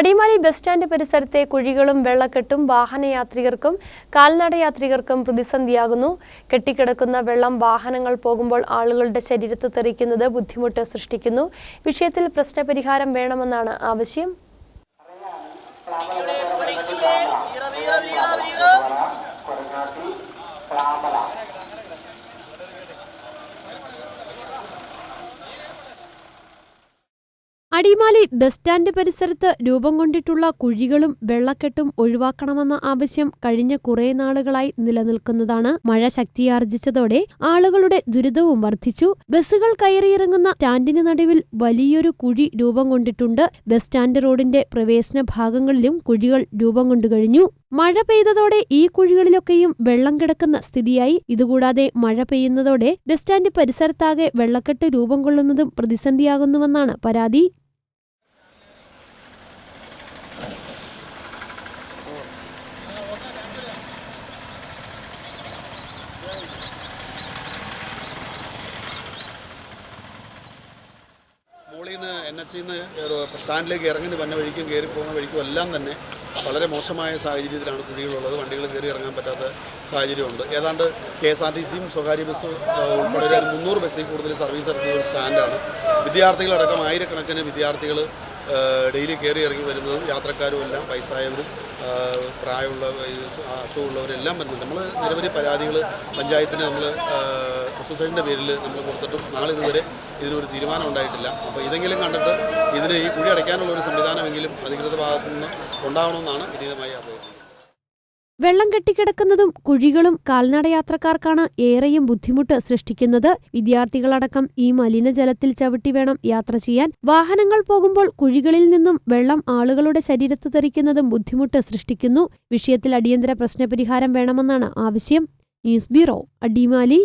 Adimali bus stand പരിസരത്തെ കുഴികളും വെള്ളക്കെട്ടും വാഹനയാത്രികർക്കും കാൽനടയാത്രികർക്കും പ്രതിസന്ധിയാകുന്നു. കെട്ടിക്കിടക്കുന്ന വെള്ളം വാഹനങ്ങൾ പോകുമ്പോൾ ആളുകളുടെ ശരീരത്ത് തെറിക്കുന്നത് ബുദ്ധിമുട്ട് സൃഷ്ടിക്കുന്നു. വിഷയത്തിൽ പ്രശ്നപരിഹാരം വേണമെന്നാണ് ആവശ്യം. അടിമാലി ബസ് സ്റ്റാൻഡ് പരിസരത്ത് രൂപം കൊണ്ടിട്ടുള്ള കുഴികളും വെള്ളക്കെട്ടും ഒഴിവാക്കണമെന്ന ആവശ്യം കഴിഞ്ഞ കുറേ നാളുകളായി നിലനിൽക്കുന്നതാണ് മഴ ശക്തിയാർജിച്ചതോടെ ആളുകളുടെ ദുരിതവും വർദ്ധിച്ചു. ബസ്സുകൾ കയറിയിറങ്ങുന്ന സ്റ്റാൻഡിന് നടുവിൽ വലിയൊരു കുഴി രൂപം കൊണ്ടിട്ടുണ്ട്. ബസ് സ്റ്റാൻഡ് റോഡിന്റെ പ്രവേശന ഭാഗങ്ങളിലും കുഴികൾ രൂപം കൊണ്ടു കഴിഞ്ഞു. മഴ പെയ്തതോടെ ഈ കുഴികളിലൊക്കെയും വെള്ളം കിടക്കുന്ന സ്ഥിതിയായി. ഇതുകൂടാതെ മഴ പെയ്യുന്നതോടെ ബസ് സ്റ്റാൻഡ് പരിസരത്താകെ വെള്ളക്കെട്ട് രൂപം കൊള്ളുന്നതും പ്രതിസന്ധിയാകുന്നുവെന്നാണ് പരാതി മുകളിൽ നിന്ന് എൻ എച്ച് നിന്ന് സ്റ്റാൻഡിലേക്ക് ഇറങ്ങി വന്ന വഴിക്കും കയറി പോകുന്ന വഴിക്കും എല്ലാം തന്നെ വളരെ മോശമായ സാഹചര്യത്തിലാണ് കുഴികളുള്ളത് വണ്ടികൾ കയറി ഇറങ്ങാൻ പറ്റാത്ത സാഹചര്യമുണ്ട്. ഏതാണ്ട് കെ എസ് ആർ ടി സിയും സ്വകാര്യ ബസ്സും ഉൾപ്പെടെ ഒരു മുന്നൂറ് ബസ്സിൽ കൂടുതൽ സർവീസ് നടത്തുന്ന ഒരു സ്റ്റാൻഡാണ്. വിദ്യാർത്ഥികളടക്കം ആയിരക്കണക്കിന് വിദ്യാർത്ഥികൾ ഡെയിലി കയറി ഇറങ്ങി വരുന്നത് യാത്രക്കാരും എല്ലാം വയസ്സായവരും പ്രായമുള്ള അസുഖമുള്ളവരെല്ലാം വരുന്നുണ്ട്. നമ്മൾ നിരവധി പരാതികൾ പഞ്ചായത്തിന് നമ്മൾ അസോസിയേഷന്റെ പേരിൽ നമ്മൾ കൊടുത്തിട്ടും നാളെ ഇതുവരെ ഇതിനൊരു തീരുമാനം ഉണ്ടായിട്ടില്ല. അപ്പോൾ ഇതെങ്കിലും കണ്ടിട്ട് ഇതിന് ഈ കുഴി അടയ്ക്കാനുള്ള ഒരു സംവിധാനമെങ്കിലും അധികൃത ഭാഗത്തു നിന്ന് ഉണ്ടാവണമെന്നാണ് വിനീതമായി അഭ്യർത്ഥിക്കുന്നത് വെള്ളം കെട്ടിക്കിടക്കുന്നതും കുഴികളും കാൽനടയാത്രക്കാർക്കാണ് ഏറെയും ബുദ്ധിമുട്ട് സൃഷ്ടിക്കുന്നത്. വിദ്യാർത്ഥികളടക്കം ഈ മലിനജലത്തിൽ ചവിട്ടി വേണം യാത്ര ചെയ്യാൻ. വാഹനങ്ങൾ പോകുമ്പോൾ കുഴികളിൽ നിന്നും വെള്ളം ആളുകളുടെ ശരീരത്ത് തെറിക്കുന്നതും ബുദ്ധിമുട്ട് സൃഷ്ടിക്കുന്നു. വിഷയത്തിൽ അടിയന്തര പ്രശ്നപരിഹാരം വേണമെന്നാണ് ആവശ്യം. News bureau Adimali.